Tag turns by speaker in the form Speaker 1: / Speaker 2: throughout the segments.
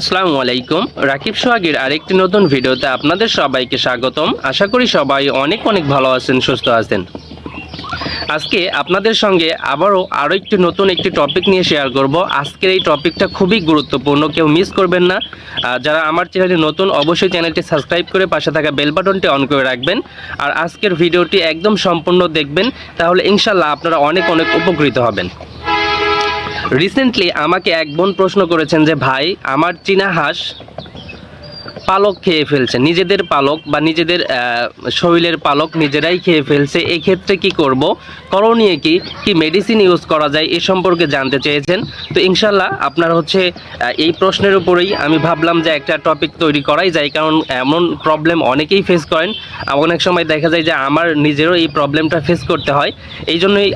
Speaker 1: আসসালামু আলাইকুম। রাকিব সোহাগের আরেকটি নতুন ভিডিওতে আপনাদের সবাইকে স্বাগতম। আশা করি সবাই অনেক অনেক ভালো আছেন, সুস্থ আছেন। আজকে আপনাদের সঙ্গে আবারও আরও একটি নতুন একটি টপিক নিয়ে শেয়ার করব। আজকের এই টপিকটা খুবই গুরুত্বপূর্ণ, কেউ মিস করবেন না। যারা আমার চ্যানেলে নতুন, অবশ্যই চ্যানেলটি সাবস্ক্রাইব করে পাশে থাকা বেল বাটনটি অন করে রাখবেন। আর আজকের ভিডিওটি একদম সম্পূর্ণ দেখবেন, তাহলে ইনশাল্লাহ আপনারা অনেক অনেক উপকৃত হবেন। রিসেন্টলি আমাকে এক বোন প্রশ্ন করেছেন যে ভাই আমার চীনা হাঁস পালক খেয়ে ফেলছে, নিজেদের পালক বা নিজেদের শরীরের পালক নিজেরাই খেয়ে ফেলছে ক্ষেত্রে কি করব? করণীয় কি? কি মেডিসিন ইউজ করা যায় এ সম্পর্কে জানতে চেয়েছেন। তো ইনশাল্লাহ আপনার হচ্ছে এই প্রশ্নের উপরেই আমি ভাবলাম যে একটা টপিক তৈরি করাই যায়, কারণ এমন প্রবলেম অনেকেই ফেস করেন। অনেক সময় দেখা যায় যে আমার নিজেরও এই প্রবলেমটা ফেস করতে হয়। এই জন্যই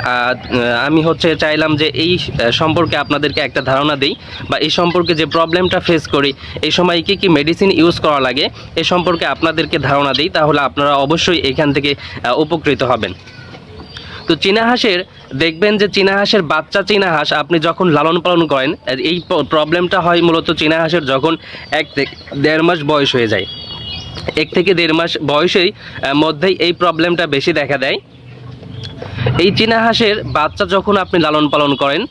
Speaker 1: আমি হচ্ছে চাইলাম যে এই সম্পর্কে আপনাদেরকে একটা ধারণা দিই বা এই সম্পর্কে যে প্রবলেমটা ফেস করি, এই সময় কি কি মেডিসিন ইউজ করা লাগে, এ সম্পর্কে আপনাদেরকে ধারণা দিই, তাহলে আপনারা অবশ্যই এখান থেকে উপকৃত হবেন। তো চীনা হাঁসের, দেখবেন যে চীনা হাঁসের বাচ্চা চীনা হাঁস, আপনি যখন লালন পালন করেন এই প্রবলেমটা হয় মূলত চীনা হাঁসের যখন এক দেড় মাস বয়স হয়ে যায়। এক থেকে দেড় মাস বয়সেই মধ্যেই এই প্রবলেমটা বেশি দেখা দেয়। এই চীনা হাঁসের বাচ্চা যখন আপনি লালন পালন করেন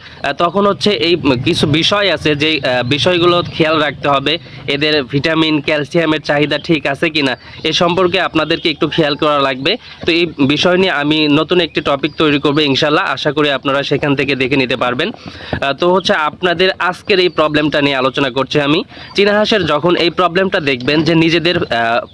Speaker 1: তখন হচ্ছে এই কিছু বিষয় আছে যে বিষয়গুলো খেয়াল রাখতে হবে, এদের ভিটামিন, ক্যালসিয়ামের চাহিদা ঠিক আছে কিনা, এ সম্পর্কে আপনাদেরকে একটু খেয়াল করা লাগবে। তো এই বিষয় নিয়ে আমি নতুন একটি টপিক তৈরি করব ইনশাল্লাহ আশা করি আপনারা সেখান থেকে দেখে নিতে পারবেন। তো হচ্ছে আপনাদের আজকের এই প্রবলেমটা নিয়ে আলোচনা করছি আমি। চীনা হাঁসের যখন এই প্রবলেমটা দেখবেন যে, নিজেদের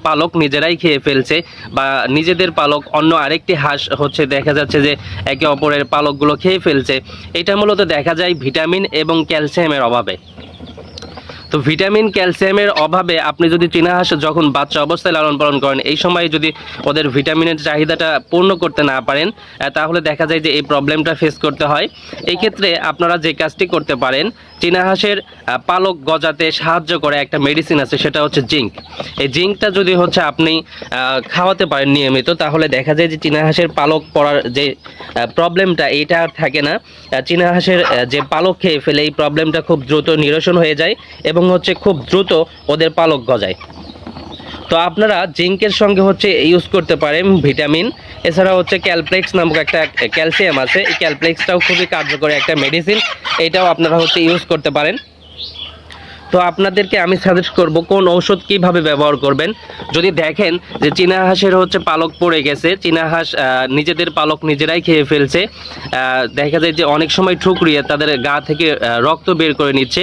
Speaker 1: পালক নিজেরাই খেয়ে ফেলছে বা নিজেদের পালক অন্য আরেকটি হাঁস হচ্ছে দেখা যাচ্ছে যে একে অপরের পালকগুলো খেয়ে ফেলছে। এটা মূলত দেখা যায় ভিটামিন এবং ক্যালসিয়ামের অভাবে। তো ভিটামিন, ক্যালসিয়ামের অভাবে আপনি যদি চীনা যখন বাচ্চা অবস্থায় লালন পালন করেন, এই সময় যদি ওদের ভিটামিনের চাহিদাটা পূর্ণ করতে না পারেন তাহলে দেখা যায় যে এই প্রবলেমটা ফেস করতে হয়। এই ক্ষেত্রে আপনারা যে কাজটি করতে পারেন চীনা হাঁসের পালক গজাতে সাহায্য করে একটা মেডিসিন আছে, সেটা হচ্ছে জিঙ্ক। এই জিঙ্কটা যদি হচ্ছে আপনি খাওয়াতে পারেন নিয়মিত, তাহলে দেখা যায় যে চীনা হাঁসের পালক পড়ার যে প্রবলেমটা এইটা আর থাকে না। চীনা হাঁসের যে পালক খেয়ে ফেলে, এই প্রবলেমটা খুব দ্রুত নিরসন হয়ে যায় এবং হচ্ছে খুব দ্রুত ওদের পালক গজায়। তো আপনারা জিঙ্কের সঙ্গে হচ্ছে ইউজ করতে পারেন ভিটামিন। এছাড়া হচ্ছে ক্যালপ্লেক্স নামক একটা ক্যালসিয়াম আছে। এই ক্যালপ্লেক্সটাও খুবই কার্যকরী একটা মেডিসিন এটাও আপনারা হচ্ছে ইউজ করতে পারেন। তো আপনাদেরকে আমি সাজেস্ট করব কোন ঔষধ কীভাবে ব্যবহার করবেন। যদি দেখেন যে চীনা হাঁসের হচ্ছে পালক পড়ে গেছে, চীনা হাঁস নিজেদের পালক নিজেরাই খেয়ে ফেলছে দেখা যায় যে অনেক সময় ঠুকরিয়ে তাদের গা থেকে রক্ত বের করে নিচ্ছে।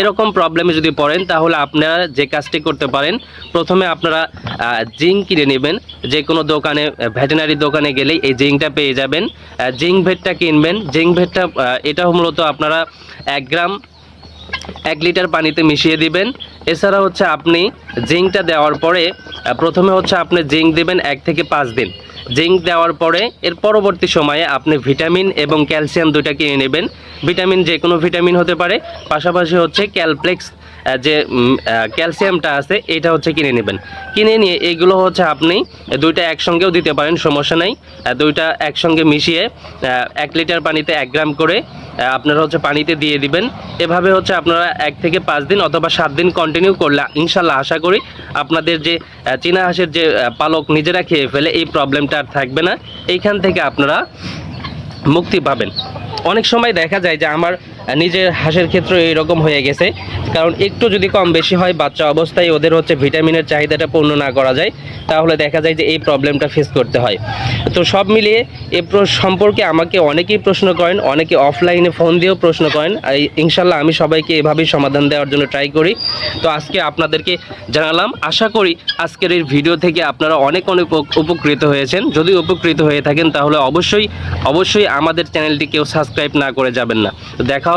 Speaker 1: এরকম প্রবলেমে যদি পড়েন, তাহলে আপনারা যে কাজটি করতে পারেন, প্রথমে আপনারা জিঙ্ক কিনে নেবেন। যে কোনো দোকানে ভেটেনারি দোকানে গেলেই এই জিঙ্কটা পেয়ে যাবেন। জিঙ্ক ভেটটা কিনবেন। জিঙ্ক ভেটটা এটাও মূলত আপনারা এক গ্রাম এক লিটার পানিতে মিশিয়ে দিবেন। এছাড়া হচ্ছে আপনি জিঙ্কটা দেওয়ার পরে প্রথমে হচ্ছে আপনি জিঙ্ক দিবেন এক থেকে পাঁচ দিন। জিঙ্ক দেওয়ার পরে, এর পরবর্তী সময়ে আপনি ভিটামিন এবং ক্যালসিয়াম দুইটা কিনে নেবেন। ভিটামিন যে কোনো ভিটামিন হতে পারে, পাশাপাশি হচ্ছে ক্যালপ্লেক্স যে ক্যালসিয়ামটা আছে, এটা হচ্ছে কিনে নেবেন। কিনে নিয়ে এগুলো হচ্ছে আপনি দুইটা একসঙ্গেও দিতে পারেন, সমস্যা নাই। দুইটা একসঙ্গে মিশিয়ে এক লিটার পানিতে এক গ্রাম করে আপনারা হচ্ছে পানিতে দিয়ে দিবেন। এভাবে হচ্ছে আপনারা এক থেকে পাঁচ দিন অথবা সাত দিন কন্টিনিউ করলে, ইনশাল্লাহ আশা করি আপনাদের যে চীনা হাঁসের যে পালক নিজেরা খেয়ে ফেলে, এই প্রবলেমটা আর থাকবে না। এইখান থেকে আপনারা মুক্তি পাবেন। অনেক সময় দেখা যায় যে আমার নিজের হাঁসের ক্ষেত্রে এইরকম হয়ে গেছে। কারণ একটু যদি কম বেশি হয়, বাচ্চা অবস্থায় ওদের হচ্ছে ভিটামিনের চাহিদাটা পূর্ণ না করা যায়, তাহলে দেখা যায় যে এই প্রবলেমটা ফেস করতে হয়। তো সব মিলিয়ে এ সম্পর্কে আমাকে অনেকেই প্রশ্ন করেন, অনেকে অফলাইনে ফোন দিয়েও প্রশ্ন করেন। ইনশাল্লাহ আমি সবাইকে এভাবেই সমাধান দেওয়ার জন্য ট্রাই করি। তো আজকে আপনাদেরকে জানালাম, আশা করি আজকের এই ভিডিও থেকে আপনারা অনেক অনেক উপ- উপকৃত হয়েছেন। যদি উপকৃত হয়ে থাকেন, তাহলে অবশ্যই অবশ্যই আমাদের চ্যানেলটি কেউ সাবস্ক্রাইব না করে যাবেন না। তো দেখা